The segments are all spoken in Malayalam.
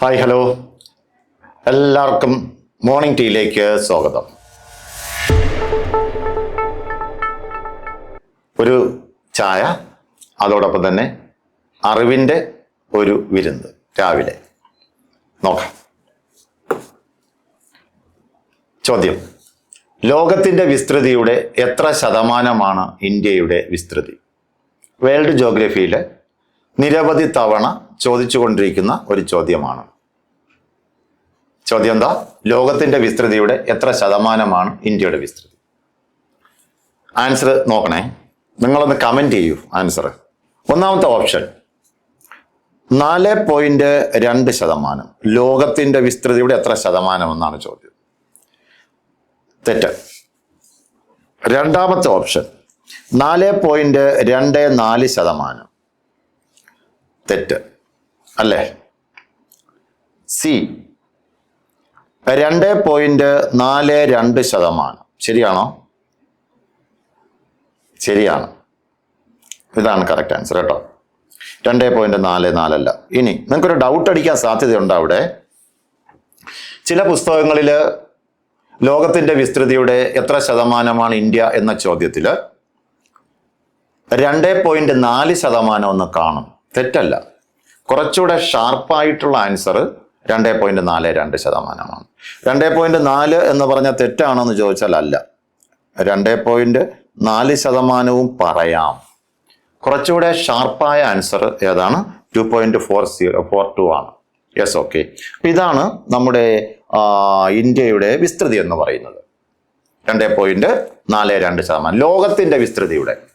ഹായ് ഹലോ എല്ലാവർക്കും മോർണിംഗ് ടീയിലേക്ക് സ്വാഗതം. ഒരു ചായ അതോടൊപ്പം തന്നെ അറിവിന്റെ ഒരു വിരുന്ന് രാവിലെ. നോക്കാം. ചോദ്യം. ലോകത്തിന്റെ വിസ്തൃതിയുടെ എത്ര ശതമാനമാണ് ഇന്ത്യയുടെ വിസ്തൃതി? വേൾഡ് ജോഗ്രഫിയിൽ നിരവധി തവണ ചോദിച്ചുകൊണ്ടിരിക്കുന്ന ഒരു ചോദ്യമാണ്. ചോദ്യം എന്താ? ലോകത്തിന്റെ വിസ്തൃതിയുടെ എത്ര ശതമാനമാണ് ഇന്ത്യയുടെ വിസ്തൃതി? ആൻസർ നോക്കണേ. നിങ്ങളൊന്ന് കമന്റ് ചെയ്യൂ ആൻസർ ഒന്നാമത്തെ ഓപ്ഷൻ നാല് പോയിന്റ് രണ്ട് ശതമാനം. ലോകത്തിന്റെ വിസ്തൃതിയുടെ എത്ര ശതമാനം എന്നാണ് ചോദ്യം. തെറ്റ്. രണ്ടാമത്തെ ഓപ്ഷൻ നാല് പോയിന്റ് രണ്ട് നാല് ശതമാനം. തെറ്റ്. അല്ലേ? സി. രണ്ട് പോയിന്റ് നാല് രണ്ട് ശതമാനം. ശരിയാണോ? ശരിയാണ്. ഇതാണ് കറക്റ്റ് ആൻസർ കേട്ടോ. രണ്ട് പോയിന്റ് നാല് നാലല്ല. ഇനി നിങ്ങൾക്കൊരു ഡൗട്ട് അടിക്കാൻ സാധ്യതയുണ്ട് അവിടെ? ചില പുസ്തകങ്ങളിൽ ലോകത്തിന്റെ വിസ്തൃതിയുടെ എത്ര ശതമാനമാണ് ഇന്ത്യ എന്ന ചോദ്യത്തിൽ രണ്ട് പോയിന്റ് നാല് ശതമാനം ഒന്ന് കാണും. തെറ്റല്ല. കുറച്ചുകൂടെ ഷാർപ്പായിട്ടുള്ള ആൻസർ രണ്ട് പോയിന്റ് നാല് രണ്ട് ശതമാനമാണ്. രണ്ട് പോയിന്റ് നാല് എന്ന് പറഞ്ഞ തെറ്റാണെന്ന് ചോദിച്ചാൽ അല്ല. രണ്ട് പോയിന്റ് നാല് ശതമാനവും പറയാം. കുറച്ചുകൂടെ ഷാർപ്പായ ആൻസർ ഏതാണ്? Two point four zero four two ആണ്. യെസ് ഓക്കെ ഇതാണ് നമ്മുടെ ഇന്ത്യയുടെ വിസ്തൃതി എന്ന് പറയുന്നത്. രണ്ട് പോയിന്റ് നാല് രണ്ട് ശതമാനം. ലോകത്തിന്റെ വിസ്തൃതിയുടെ.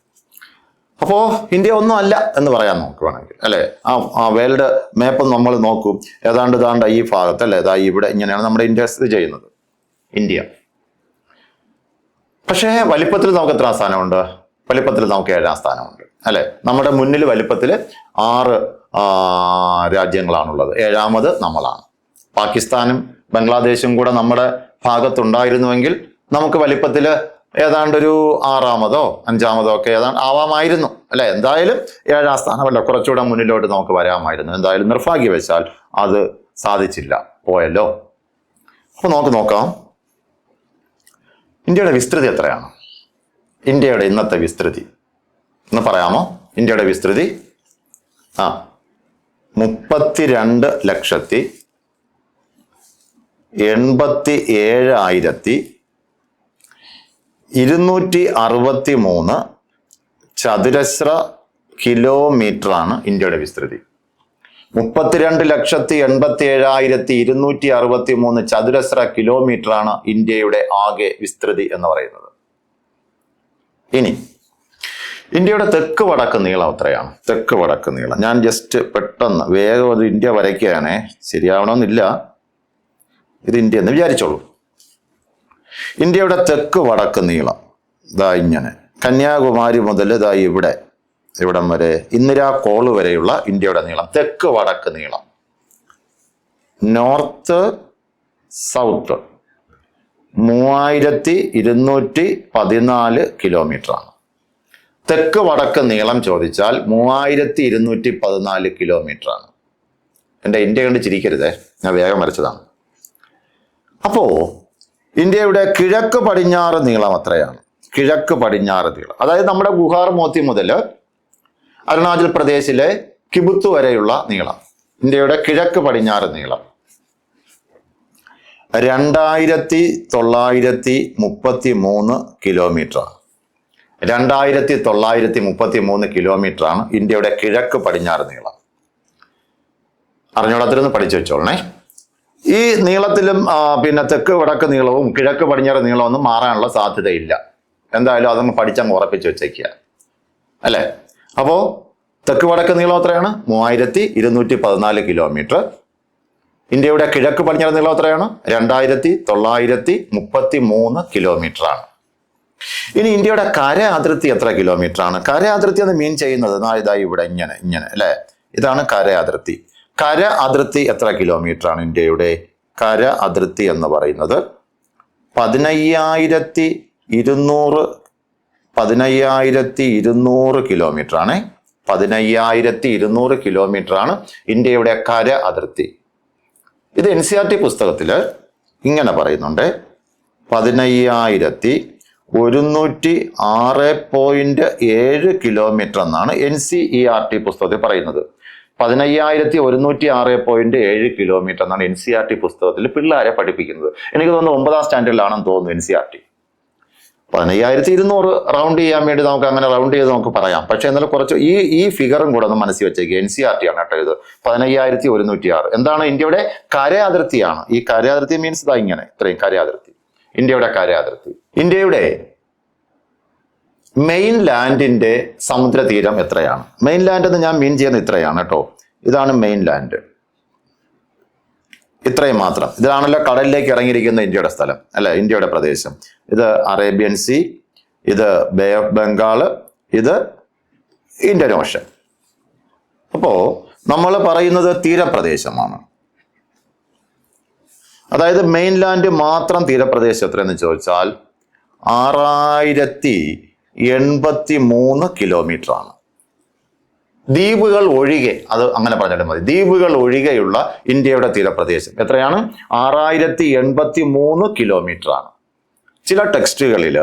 അപ്പോ ഇന്ത്യ ഒന്നും അല്ല എന്ന് പറയാൻ നോക്കുവാണെങ്കിൽ അല്ലെ? ആ ആ വേൾഡ് മാപ്പ് നമ്മൾ നോക്കും. ഏതാണ്ട് ഇതാണ്ട് ഈ ഭാഗത്ത് അല്ലെ? ഇതാ ഇവിടെ ഇങ്ങനെയാണ് നമ്മുടെ ഇന്ത്യ സ്ഥിതി ചെയ്യുന്നത്. ഇന്ത്യ. പക്ഷേ വലിപ്പത്തിൽ നമുക്ക് എത്ര സ്ഥാനമുണ്ട്? വലിപ്പത്തിൽ നമുക്ക് ഏഴാം സ്ഥാനമുണ്ട് അല്ലെ? നമ്മുടെ മുന്നിൽ വലിപ്പത്തിൽ ആറ് രാജ്യങ്ങളാണുള്ളത്. ഏഴാമത് നമ്മളാണ്. പാകിസ്ഥാനും ബംഗ്ലാദേശും കൂടെ നമ്മുടെ ഭാഗത്തുണ്ടായിരുന്നുവെങ്കിൽ നമുക്ക് വലിപ്പത്തിൽ ഏതാണ്ടൊരു ആറാമതോ അഞ്ചാമതോ ഒക്കെ ഏതാണ്ട് ആവാമായിരുന്നു അല്ലെ? എന്തായാലും ഏഴാം സ്ഥാനമല്ല. കുറച്ചുകൂടെ മുന്നിലോട്ട് നമുക്ക് വരാമായിരുന്നു. എന്തായാലും നിർഭാഗ്യവശാൽ അത് സാധിച്ചില്ല. പോയല്ലോ. അപ്പോൾ നമുക്ക് നോക്കാം. ഇന്ത്യയുടെ വിസ്തൃതി എത്രയാണ്? ഇന്ത്യയുടെ ഇന്നത്തെ വിസ്തൃതി. എന്ന് പറയാമോ? ഇന്ത്യയുടെ വിസ്തൃതി? ആ. മുപ്പത്തിരണ്ട് ലക്ഷത്തി എൺപത്തി ഏഴായിരത്തി ഇരുന്നൂറ്റി അറുപത്തി മൂന്ന് ചതുരശ്ര കിലോമീറ്ററാണ് ഇന്ത്യയുടെ വിസ്തൃതി. മുപ്പത്തിരണ്ട് ലക്ഷത്തി എൺപത്തി ഏഴായിരത്തി ഇരുന്നൂറ്റി അറുപത്തി മൂന്ന് ചതുരശ്ര കിലോമീറ്ററാണ് ഇന്ത്യയുടെ ആകെ വിസ്തൃതി എന്ന് പറയുന്നത്. ഇനി ഇന്ത്യയുടെ തെക്ക് വടക്ക് നീളം എത്രയാണ്? തെക്ക് വടക്ക് നീളം. ഞാൻ ജസ്റ്റ് പെട്ടെന്ന് വേഗം ഇന്ത്യ വരയ്ക്കുകയാണേ. ശരിയാവണമെന്നില്ല. ഇത് ഇന്ത്യ എന്ന് വിചാരിച്ചോളൂ. ഇന്ത്യയുടെ തെക്ക് വടക്ക് നീളം. ഇതാ ഇങ്ങനെ. കന്യാകുമാരി മുതൽ ഇതാ ഇവിടെ ഇവിടം വരെ ഇന്ദിരാ കോൾ വരെയുള്ള ഇന്ത്യയുടെ നീളം. തെക്ക് വടക്ക് നീളം. North south. മൂവായിരത്തി ഇരുന്നൂറ്റി പതിനാല് കിലോമീറ്റർ ആണ് തെക്ക് വടക്ക് നീളം ചോദിച്ചാൽ മൂവായിരത്തി ഇരുന്നൂറ്റി പതിനാല് കിലോമീറ്റർ ആണ് എന്റെ ഇന്ത്യ കണ്ട് ചിരിക്കരുതേ. ഞാൻ വേഗം വരച്ചതാണ് അപ്പോ ഇന്ത്യയുടെ കിഴക്ക് പടിഞ്ഞാറ് നീളം അത്രയാണ്. കിഴക്ക് പടിഞ്ഞാറ് നീളം. അതായത് നമ്മുടെ ഗുഹാർ മോത്തി മുതൽ അരുണാചൽ പ്രദേശിലെ കിബുത്ത് വരെയുള്ള നീളം. ഇന്ത്യയുടെ കിഴക്ക് പടിഞ്ഞാറ് നീളം. രണ്ടായിരത്തി തൊള്ളായിരത്തി മുപ്പത്തി മൂന്ന് കിലോമീറ്റർ. രണ്ടായിരത്തി തൊള്ളായിരത്തി മുപ്പത്തി മൂന്ന് കിലോമീറ്റർ ആണ് ഇന്ത്യയുടെ കിഴക്ക് പടിഞ്ഞാറ് നീളം. അറിഞ്ഞോളത്തിലൊന്ന് പഠിച്ചു വെച്ചോളണേ. ഈ നീളത്തിലും പിന്നെ തെക്ക് വടക്ക് നീളവും കിഴക്ക് പടിഞ്ഞാറ് നീളവും ഒന്നും മാറാനുള്ള സാധ്യതയില്ല. എന്തായാലും അതൊന്ന് പഠിച്ചങ്ങ് ഉറപ്പിച്ച് വെച്ചേക്കുക. അല്ലേ? അപ്പോൾ തെക്ക് വടക്ക് നീളം എത്രയാണ്? മൂവായിരത്തി ഇരുന്നൂറ്റി പതിനാല് കിലോമീറ്റർ. ഇന്ത്യയുടെ കിഴക്ക് പടിഞ്ഞാറ് നീളം എത്രയാണ്? രണ്ടായിരത്തി തൊള്ളായിരത്തി മുപ്പത്തി മൂന്ന് കിലോമീറ്റർ ആണ്. ഇനി ഇന്ത്യയുടെ കര അതിർത്തി എത്ര കിലോമീറ്റർ ആണ്? കര അതിർത്തി എന്ന് മീൻ ചെയ്യുന്നത്? ഇതായി ഇതാ ഇവിടെ ഇങ്ങനെ ഇങ്ങനെ അല്ലേ? ഇതാണ് കര അതിർത്തി. കര അതിർത്തി എത്ര കിലോമീറ്റർ ആണ് ഇന്ത്യയുടെ കര അതിർത്തി എന്ന് പറയുന്നത്? പതിനയ്യായിരത്തി ഇരുന്നൂറ് പതിനയ്യായിരത്തി ഇരുന്നൂറ് കിലോമീറ്റർ ആണ് പതിനയ്യായിരത്തി ഇരുന്നൂറ് കിലോമീറ്റർ ആണ് ഇന്ത്യയുടെ കര അതിർത്തി. ഇത് എൻ സി ആർ ടി പുസ്തകത്തിൽ ഇങ്ങനെ പറയുന്നുണ്ട്. പതിനയ്യായിരത്തി ഒരുന്നൂറ്റി ആറ് പോയിന്റ് ഏഴ് കിലോമീറ്റർ എന്നാണ് N C E R T പുസ്തകത്തിൽ പറയുന്നത്. പതിനയ്യായിരത്തി ഒരുന്നൂറ്റി ആറ് പോയിന്റ് ഏഴ് കിലോമീറ്റർ എന്നാണ് എൻ സി ആർ ടി പുസ്തകത്തിൽ പിള്ളേരെ പഠിപ്പിക്കുന്നത്. എനിക്ക് തോന്നുന്നു ഒമ്പതാം സ്റ്റാൻഡേർഡിലാണെന്ന് തോന്നുന്നു എൻ സി ആർ ടി പതിനയ്യായിരത്തി ഇരുന്നൂറ് റൗണ്ട് ചെയ്യാൻ വേണ്ടി നമുക്ക് അങ്ങനെ റൗണ്ട് ചെയ്ത് നമുക്ക് പറയാം. പക്ഷെ എന്നാലും കുറച്ച് ഈ ഈ ഫിഗറും കൂടെ ഒന്ന് മനസ്സിൽ വെച്ചേക്ക്. എൻ സി ആർ ടി ആണ് കേട്ടോ ഇത്. പതിനയ്യായിരത്തി ഒരുന്നൂറ്റി ആറ് എന്താണ് ഇന്ത്യയുടെ കര അതിർത്തിയാണ് ഈ കര അതിർത്തി മീൻസ് ഇതാ ഇങ്ങനെ. ഇത്രയും കര അതിർത്തി ഇന്ത്യയുടെ കര അതിർത്തി ഇന്ത്യയുടെ മെയിൻ ലാൻഡിന്റെ സമുദ്രതീരം എത്രയാണ്? മെയിൻ ലാൻഡ് എന്ന് ഞാൻ മീൻ ചെയ്യുന്നത് ഇത്രയാണ് കേട്ടോ. ഇതാണ് മെയിൻ ലാൻഡ് ഇത്രയും മാത്രം. ഇതാണല്ലോ കടലിലേക്ക് ഇറങ്ങിയിരിക്കുന്ന ഇന്ത്യയുടെ സ്ഥലം അല്ല? ഇന്ത്യയുടെ പ്രദേശം. ഇത് അറേബ്യൻ സീ ഇത് ബേ ഓഫ് ബംഗാൾ ഇത് ഇന്ത്യൻ ഓഷൻ അപ്പോ നമ്മൾ പറയുന്നത് തീരപ്രദേശമാണ്. അതായത് മെയിൻലാൻഡ് മാത്രം തീരപ്രദേശം എത്രയെന്ന് ചോദിച്ചാൽ ആറായിരത്തി എൺപത്തി മൂന്ന് കിലോമീറ്റർ ആണ് ദ്വീപുകൾ ഒഴികെ അത് അങ്ങനെ പറഞ്ഞാലും മതി. ദ്വീപുകൾ ഒഴികെയുള്ള ഇന്ത്യയുടെ തീരപ്രദേശം എത്രയാണ്? ആറായിരത്തി എൺപത്തി മൂന്ന് കിലോമീറ്റർ ആണ് ചില ടെക്സ്റ്റുകളിൽ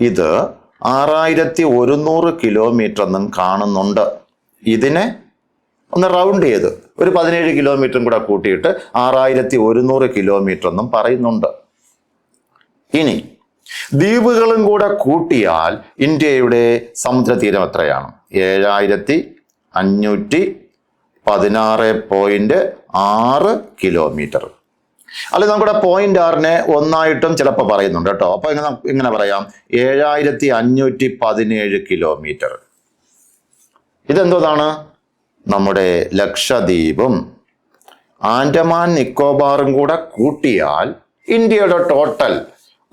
ഇത് ആറായിരത്തി ഒരുന്നൂറ് കിലോമീറ്റർ എന്നും കാണുന്നുണ്ട്. ഇതിനെ ഒന്ന് റൗണ്ട് ചെയ്ത് ഒരു പതിനേഴ് കിലോമീറ്ററും കൂടെ കൂട്ടിയിട്ട് ആറായിരത്തി ഒരുന്നൂറ് കിലോമീറ്റർ എന്നും പറയുന്നുണ്ട്. ഇനി ദ്വീപുകളും കൂടെ കൂട്ടിയാൽ ഇന്ത്യയുടെ സമുദ്രതീരം എത്രയാണ്? ഏഴായിരത്തി അഞ്ഞൂറ്റി പതിനാറ് പോയിന്റ് ആറ് കിലോമീറ്റർ അല്ലെ നമ്മുടെ പോയിന്റ് ആറിനെ ഒന്നായിട്ടും ചിലപ്പോൾ പറയുന്നുണ്ട് കേട്ടോ. അപ്പൊ ഇങ്ങനെ ഇങ്ങനെ പറയാം. ഏഴായിരത്തി അഞ്ഞൂറ്റി പതിനേഴ് കിലോമീറ്റർ ഇതെന്തോതാണ്? നമ്മുടെ ലക്ഷദ്വീപും ആൻഡമാൻ നിക്കോബാറും കൂടെ കൂട്ടിയാൽ ഇന്ത്യയുടെ ടോട്ടൽ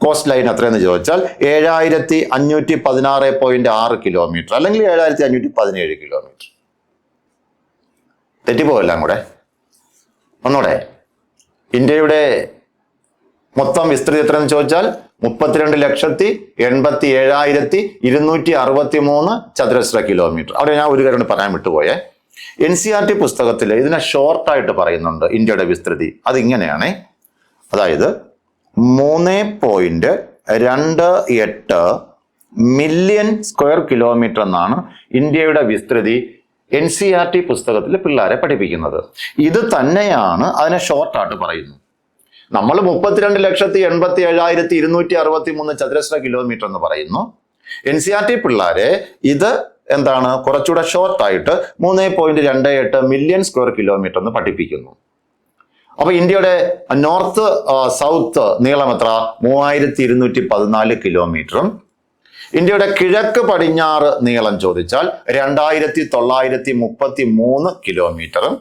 കോസ്റ്റ് ലൈൻ എത്രയെന്ന് ചോദിച്ചാൽ ഏഴായിരത്തി അഞ്ഞൂറ്റി പതിനാറ് പോയിന്റ് ആറ് കിലോമീറ്റർ അല്ലെങ്കിൽ ഏഴായിരത്തി അഞ്ഞൂറ്റി പതിനേഴ് കിലോമീറ്റർ തെറ്റിപ്പോയെല്ലാം കൂടെ ഒന്നുകൂടെ ഇന്ത്യയുടെ മൊത്തം വിസ്തൃതി എത്രയെന്ന് ചോദിച്ചാൽ മുപ്പത്തിരണ്ട് ലക്ഷത്തി എൺപത്തി ഏഴായിരത്തി ഇരുന്നൂറ്റി അറുപത്തി മൂന്ന് ചതുരശ്ര കിലോമീറ്റർ അവിടെ ഞാൻ ഒരു കാര്യം പറയാൻ വിട്ടുപോയേ. എൻ സി ആർ ടി പുസ്തകത്തിൽ ഇതിനെ ഷോർട്ടായിട്ട് പറയുന്നുണ്ട് ഇന്ത്യയുടെ വിസ്തൃതി. അതിങ്ങനെയാണ്. അതായത് മൂന്ന് പോയിന്റ് രണ്ട് എട്ട് മില്യൺ സ്ക്വയർ കിലോമീറ്റർ എന്നാണ് ഇന്ത്യയുടെ വിസ്തൃതി എൻ സി ആർ ടി പുസ്തകത്തിൽ പിള്ളേരെ പഠിപ്പിക്കുന്നത്. ഇത് തന്നെയാണ് അതിനെ ഷോർട്ടായിട്ട് പറയുന്നത്. നമ്മൾ മുപ്പത്തിരണ്ട് ലക്ഷത്തി എൺപത്തി ഏഴായിരത്തി ഇരുന്നൂറ്റി അറുപത്തി മൂന്ന് ചതുരശ്ര കിലോമീറ്റർ എന്ന് പറയുന്നു. എൻ സി ആർ ടി പിള്ളേരെ ഇത് എന്താണ്? കുറച്ചുകൂടെ ഷോർട്ടായിട്ട് മൂന്ന് പോയിന്റ് രണ്ട് എട്ട് മില്യൺ സ്ക്വയർ കിലോമീറ്റർ എന്ന് പഠിപ്പിക്കുന്നു. അപ്പൊ ഇന്ത്യയുടെ നോർത്ത് സൗത്ത് നീളം എത്ര? മൂവായിരത്തി ഇരുന്നൂറ്റി പതിനാല് കിലോമീറ്ററും ഇന്ത്യയുടെ കിഴക്ക് പടിഞ്ഞാറ് നീളം ചോദിച്ചാൽ രണ്ടായിരത്തി തൊള്ളായിരത്തി മുപ്പത്തി മൂന്ന് കിലോമീറ്ററും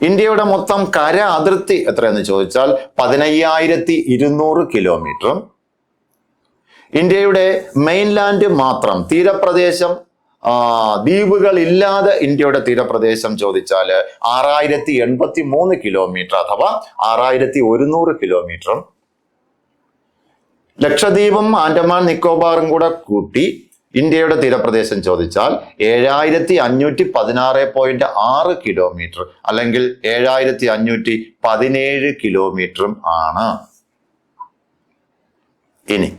ഇന്ത്യയുടെ മൊത്തം കര അതിർത്തി എത്രയെന്ന് ചോദിച്ചാൽ പതിനയ്യായിരത്തി ഇരുന്നൂറ് കിലോമീറ്ററും ഇന്ത്യയുടെ മെയിൻലാൻഡ് മാത്രം തീരപ്രദേശം ദ്വീപുകൾ ഇല്ലാതെ ഇന്ത്യയുടെ തീരപ്രദേശം ചോദിച്ചാൽ ആറായിരത്തി എൺപത്തി മൂന്ന് കിലോമീറ്റർ അഥവാ ആറായിരത്തി ഒരുന്നൂറ് കിലോമീറ്ററും ലക്ഷദ്വീപും ആൻഡമാൻ നിക്കോബാറും കൂടെ കൂട്ടി ഇന്ത്യയുടെ തീരപ്രദേശം ചോദിച്ചാൽ ഏഴായിരത്തി അഞ്ഞൂറ്റി പതിനാറ് പോയിന്റ് ആറ് കിലോമീറ്റർ അല്ലെങ്കിൽ ഏഴായിരത്തി അഞ്ഞൂറ്റി പതിനേഴ് കിലോമീറ്ററും ആണ്. ഇനി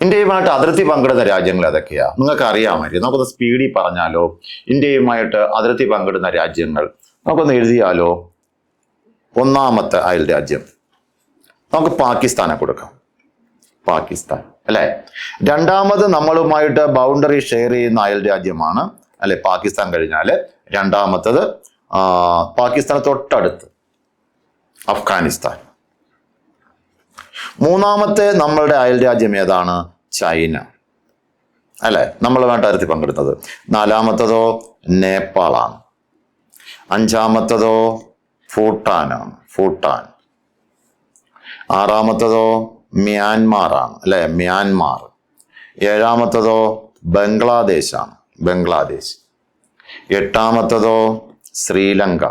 ഇന്ത്യയുമായിട്ട് അതിർത്തി പങ്കിടുന്ന രാജ്യങ്ങൾ ഏതൊക്കെയാ? നിങ്ങൾക്ക് അറിയാമായിരിക്കും നമുക്കൊന്ന് സ്പീഡിൽ പറഞ്ഞാലോ? ഇന്ത്യയുമായിട്ട് അതിർത്തി പങ്കിടുന്ന രാജ്യങ്ങൾ നമുക്കൊന്ന് എഴുതിയാലോ? ഒന്നാമത്തെ അയൽ രാജ്യം. നമുക്ക് പാകിസ്ഥാനെ കൊടുക്കാം. പാകിസ്ഥാൻ അല്ലെ? രണ്ടാമത് നമ്മളുമായിട്ട് ബൗണ്ടറി ഷെയർ ചെയ്യുന്ന അയൽ രാജ്യമാണ്. അല്ലെ പാകിസ്ഥാൻ കഴിഞ്ഞാൽ രണ്ടാമത്തത് ആ, പാകിസ്ഥാൻ തൊട്ടടുത്ത് അഫ്ഗാനിസ്ഥാൻ. മൂന്നാമത്തെ നമ്മളുടെ അയൽരാജ്യം ഏതാണ്? ചൈന. അല്ലെ? നമ്മളുമായിട്ട് അരുത്തി പങ്കെടുത്തത്. നാലാമത്തതോ നേപ്പാളാണ്. അഞ്ചാമത്തതോ ഭൂട്ടാനാണ്. ഭൂട്ടാൻ. ആറാമത്തതോ മ്യാൻമാറാണ്. അല്ലെ? മ്യാൻമാർ. ഏഴാമത്തതോ ബംഗ്ലാദേശാണ്. ബംഗ്ലാദേശ്. എട്ടാമത്തതോ ശ്രീലങ്ക.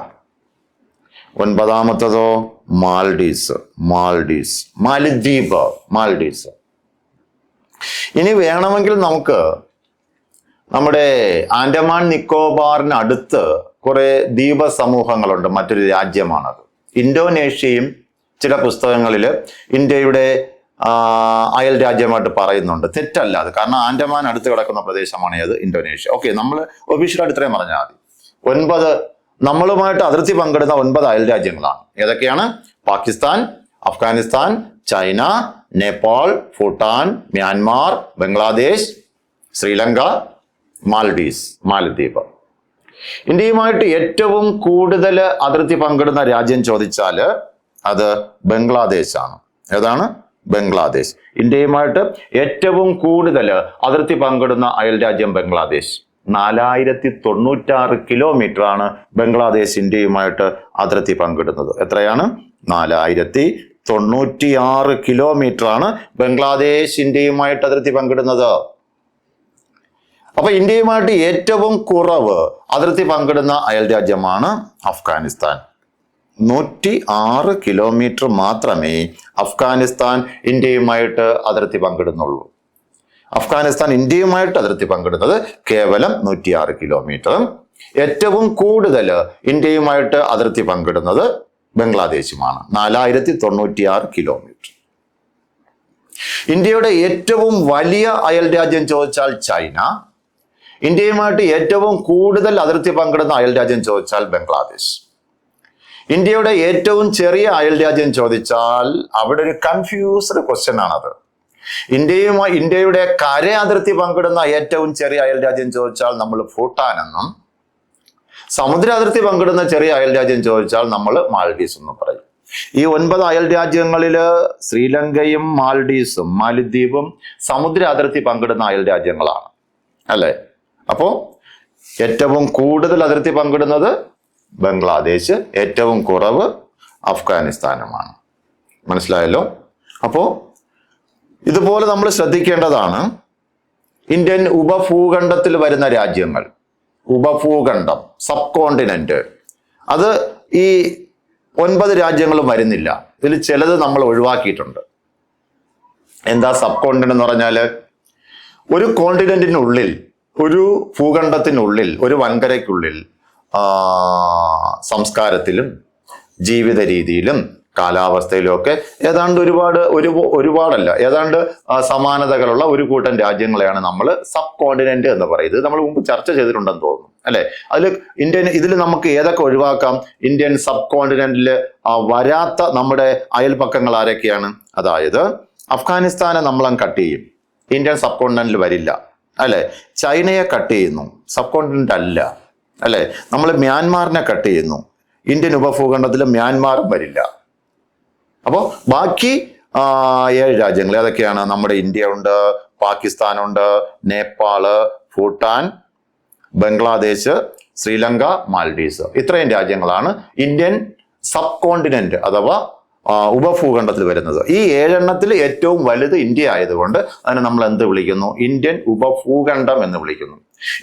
ഒൻപതാമത്തതോ മാൽഡീവ്സ് മാൽഡീവ്സ് മാലിദ്വീപ് മാൽഡീവ്സ്. ഇനി വേണമെങ്കിൽ നമുക്ക് നമ്മുടെ ആൻഡമാൻ നിക്കോബാറിനടുത്ത് കുറെ ദ്വീപ സമൂഹങ്ങളുണ്ട് മറ്റൊരു രാജ്യമാണത്. ഇൻഡോനേഷ്യയും ചില പുസ്തകങ്ങളിൽ ഇന്ത്യയുടെ അയൽ രാജ്യമായിട്ട് പറയുന്നുണ്ട്. തെറ്റല്ല അത് കാരണം ആൻഡമാൻ അടുത്ത് കിടക്കുന്ന പ്രദേശമാണ് ഏത്? ഇൻഡോനേഷ്യ ഓക്കെ നമ്മൾ ഒഫീഷ്യലായിട്ട് ഇത്രയും പറഞ്ഞാൽ മതി. ഒൻപത് നമ്മളുമായിട്ട് അതിർത്തി പങ്കിടുന്ന ഒൻപത് അയൽ രാജ്യങ്ങളാണ്. ഏതൊക്കെയാണ്? Pakistan Afghanistan China Nepal Bhutan Myanmar Bangladesh Sri Lanka Maldives Maladweep. ഇന്ത്യയുമായിട്ട് ഏറ്റവും കൂടുതൽ അതിർത്തി പങ്കിടുന്ന രാജ്യം ചോദിച്ചാൽ അത് ബംഗ്ലാദേശ് ആണ് ഏതാണ്? ബംഗ്ലാദേശ്. ഇന്ത്യയുമായിട്ട് ഏറ്റവും കൂടുതൽ അതിർത്തി പങ്കിടുന്ന അയൽ രാജ്യം ബംഗ്ലാദേശ്. നാലായിരത്തി തൊണ്ണൂറ്റാറ് ബംഗ്ലാദേശ് ഇന്ത്യയുമായിട്ട് അതിർത്തി പങ്കിടുന്നത്. എത്രയാണ്? നാലായിരത്തി തൊണ്ണൂറ്റിയാറ് ബംഗ്ലാദേശ് ഇന്ത്യയുമായിട്ട് അതിർത്തി പങ്കിടുന്നത്. അപ്പൊ ഇന്ത്യയുമായിട്ട് ഏറ്റവും കുറവ് അതിർത്തി പങ്കിടുന്ന അയൽ രാജ്യമാണ് അഫ്ഗാനിസ്ഥാൻ. നൂറ്റി ആറ് കിലോമീറ്റർ മാത്രമേ അഫ്ഗാനിസ്ഥാൻ ഇന്ത്യയുമായിട്ട് അതിർത്തി പങ്കിടുന്നുള്ളൂ. അഫ്ഗാനിസ്ഥാൻ ഇന്ത്യയുമായിട്ട് അതിർത്തി പങ്കിടുന്നത് കേവലം നൂറ്റിയാറ് കിലോമീറ്ററും ഏറ്റവും കൂടുതൽ ഇന്ത്യയുമായിട്ട് അതിർത്തി പങ്കിടുന്നത് ബംഗ്ലാദേശുമാണ്. നാലായിരത്തി തൊണ്ണൂറ്റിയാറ് കിലോമീറ്റർ ഇന്ത്യയുടെ ഏറ്റവും വലിയ അയൽ രാജ്യം ചോദിച്ചാൽ ചൈന. ഇന്ത്യയുമായിട്ട് ഏറ്റവും കൂടുതൽ അതിർത്തി പങ്കിടുന്ന അയൽ രാജ്യം ചോദിച്ചാൽ ബംഗ്ലാദേശ്. ഇന്ത്യയുടെ ഏറ്റവും ചെറിയ അയൽ രാജ്യം ചോദിച്ചാൽ അവിടെ ഒരു കൺഫ്യൂസ്ഡ് ക്വസ്റ്റ്യൻ ആണത്. ഇന്ത്യയുമായി ഇന്ത്യയുടെ കര അതിർത്തി പങ്കിടുന്ന ഏറ്റവും ചെറിയ അയൽ രാജ്യം ചോദിച്ചാൽ നമ്മൾ ഭൂട്ടാൻ എന്നും സമുദ്ര അതിർത്തി പങ്കിടുന്ന ചെറിയ അയൽ രാജ്യം ചോദിച്ചാൽ നമ്മൾ മാൽഡീവ്സ് എന്ന് പറയും. ഈ ഒൻപത് അയൽ രാജ്യങ്ങളിൽ ശ്രീലങ്കയും മാൽഡീവ്സും മാലിദ്വീപും സമുദ്ര അതിർത്തി പങ്കിടുന്ന അയൽ രാജ്യങ്ങളാണ്. അല്ലേ? അപ്പോ ഏറ്റവും കൂടുതൽ അതിർത്തി പങ്കിടുന്നത് ബംഗ്ലാദേശ് ഏറ്റവും കുറവ് അഫ്ഗാനിസ്ഥാനുമാണ്. മനസ്സിലായല്ലോ? അപ്പോ ഇതുപോലെ നമ്മൾ ശ്രദ്ധിക്കേണ്ടതാണ് ഇന്ത്യൻ ഉപഭൂഖണ്ഡത്തിൽ വരുന്ന രാജ്യങ്ങൾ ഉപഭൂഖണ്ഡം സബ് കോണ്ടിനെന്റ് അത് ഈ ഒൻപത് രാജ്യങ്ങളും വരുന്നില്ല. ഇതിൽ ചിലത് നമ്മൾ ഒഴിവാക്കിയിട്ടുണ്ട്. എന്താ സബ് കോണ്ടിനെന്റ് എന്ന് പറഞ്ഞാൽ ഒരു കോണ്ടിനെന്റിനുള്ളിൽ ഒരു ഭൂഖണ്ഡത്തിനുള്ളിൽ ഒരു വൻകരയ്ക്കുള്ളിൽ സംസ്കാരത്തിലും ജീവിത രീതിയിലും കാലാവസ്ഥയിലും ഒക്കെ ഏതാണ്ട് ഒരുപാട് ഒരു ഒരുപാടല്ല ഏതാണ്ട് സമാനതകളുള്ള ഒരു കൂട്ടം രാജ്യങ്ങളെയാണ് നമ്മൾ സബ് കോണ്ടിനെന്റ് എന്ന് പറയുന്നത്. നമ്മൾ മുമ്പ് ചർച്ച ചെയ്തിട്ടുണ്ടെന്ന് തോന്നുന്നു അല്ലെ? അതിൽ ഇന്ത്യൻ ഇതിൽ നമുക്ക് ഏതൊക്കെ ഒഴിവാക്കാം? ഇന്ത്യൻ സബ് കോണ്ടിനെന്റിൽ വരാത്ത നമ്മുടെ അയൽപക്കങ്ങൾ ആരൊക്കെയാണ്? അതായത് അഫ്ഗാനിസ്ഥാനെ നമ്മളം കട്ട് ചെയ്യും. ഇന്ത്യൻ സബ് കോണ്ടിനെന്റിൽ വരില്ല അല്ലെ? ചൈനയെ കട്ട് ചെയ്യുന്നു സബ് കോണ്ടിനെന്റ് അല്ല അല്ലെ? നമ്മൾ മ്യാൻമാറിനെ കട്ട് ചെയ്യുന്നു. ഇന്ത്യൻ ഉപഭൂഖണ്ഡത്തിൽ മ്യാൻമാറും വരില്ല. അപ്പോൾ ബാക്കി ഏഴ് രാജ്യങ്ങൾ ഏതൊക്കെയാണ്? നമ്മുടെ ഇന്ത്യ ഉണ്ട് പാകിസ്ഥാനുണ്ട് നേപ്പാൾ ഭൂട്ടാൻ ബംഗ്ലാദേശ് ശ്രീലങ്ക മാൽഡീവ്സ്. ഇത്രയും രാജ്യങ്ങളാണ് ഇന്ത്യൻ സബ് കോണ്ടിനെന്റ് അഥവാ ഉപഭൂഖണ്ഡത്തിൽ വരുന്നത്. ഈ ഏഴെണ്ണത്തിൽ ഏറ്റവും വലുത് ഇന്ത്യ ആയതുകൊണ്ട് അതിനെ നമ്മൾ എന്ത് വിളിക്കുന്നു? ഇന്ത്യൻ ഉപഭൂഖണ്ഡം എന്ന് വിളിക്കുന്നു.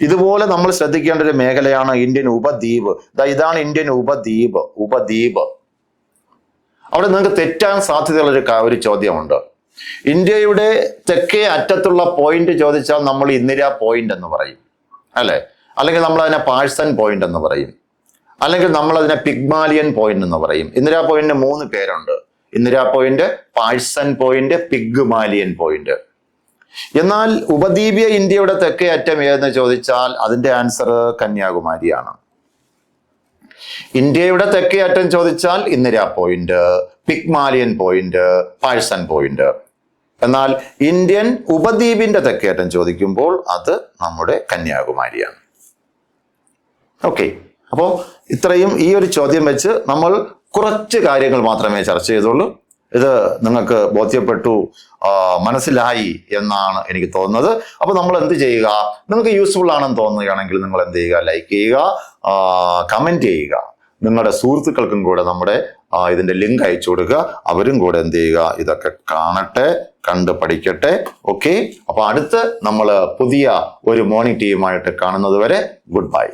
ഇതുപോലെ നമ്മൾ ശ്രദ്ധിക്കേണ്ട ഒരു മേഖലയാണ് ഇന്ത്യൻ ഉപദ്വീപ്. ഇതാണ് ഇന്ത്യൻ ഉപദ്വീപ്. ഉപദ്വീപ്. അവിടെ നിങ്ങൾക്ക് തെറ്റാൻ സാധ്യതയുള്ള ഒരു ചോദ്യമുണ്ട്. ഇന്ത്യയുടെ തെക്കേ അറ്റത്തുള്ള പോയിന്റ് ചോദിച്ചാൽ നമ്മൾ ഇന്ദിര പോയിന്റ് എന്ന് പറയും. അല്ലേ? അല്ലെങ്കിൽ നമ്മൾ അതിനെ പാഴ്സൺ പോയിന്റ് എന്ന് പറയും. അല്ലെങ്കിൽ നമ്മൾ അതിനെ പിഗ്മാലിയൻ പോയിന്റ് എന്ന് പറയും. ഇന്ദിരാ പോയിന്റിന് മൂന്ന് പേരുണ്ട്. Indira point Parson point Pygmalion point എന്നാൽ ഉപദ്വീപീയ ഇന്ത്യയുടെ തെക്കേ അറ്റം ഏതെന്ന് ചോദിച്ചാൽ അതിന്റെ ആൻസർ കന്യാകുമാരിയാണ്. ഇന്ത്യയുടെ തെക്കേ അറ്റം ചോദിച്ചാൽ Indira point Pygmalion point Parson point എന്നാൽ ഇന്ത്യൻ ഉപദ്വീപിന്റെ തെക്കേ അറ്റം ചോദിക്കുമ്പോൾ അത് നമ്മുടെ കന്യാകുമാരിയാണ്. ഓക്കെ അപ്പോൾ ഇത്രയും ഈ ഒരു ചോദ്യം വെച്ച് നമ്മൾ കുറച്ച് കാര്യങ്ങൾ മാത്രമേ ചർച്ച ചെയ്തുള്ളൂ. ഇത് നിങ്ങൾക്ക് ബോധ്യപ്പെട്ടു മനസ്സിലായി എന്നാണ് എനിക്ക് തോന്നുന്നത്. അപ്പോൾ നമ്മൾ എന്ത് ചെയ്യുക? നിങ്ങൾക്ക് യൂസ്ഫുൾ ആണെന്ന് തോന്നുകയാണെങ്കിൽ നിങ്ങൾ എന്ത് ചെയ്യുക? ലൈക്ക് ചെയ്യുക കമന്റ് ചെയ്യുക. നിങ്ങളുടെ സുഹൃത്തുക്കൾക്കും കൂടെ നമ്മുടെ ഇതിന്റെ ലിങ്ക് അയച്ചു കൊടുക്കുക. അവരും കൂടെ എന്ത് ചെയ്യുക? ഇതൊക്കെ കാണട്ടെ കണ്ട് പഠിക്കട്ടെ. ഓക്കെ അപ്പോൾ അടുത്ത് നമ്മൾ പുതിയ ഒരു മോർണിംഗ് ടീമായിട്ട് കാണുന്നത് വരെ ഗുഡ് ബൈ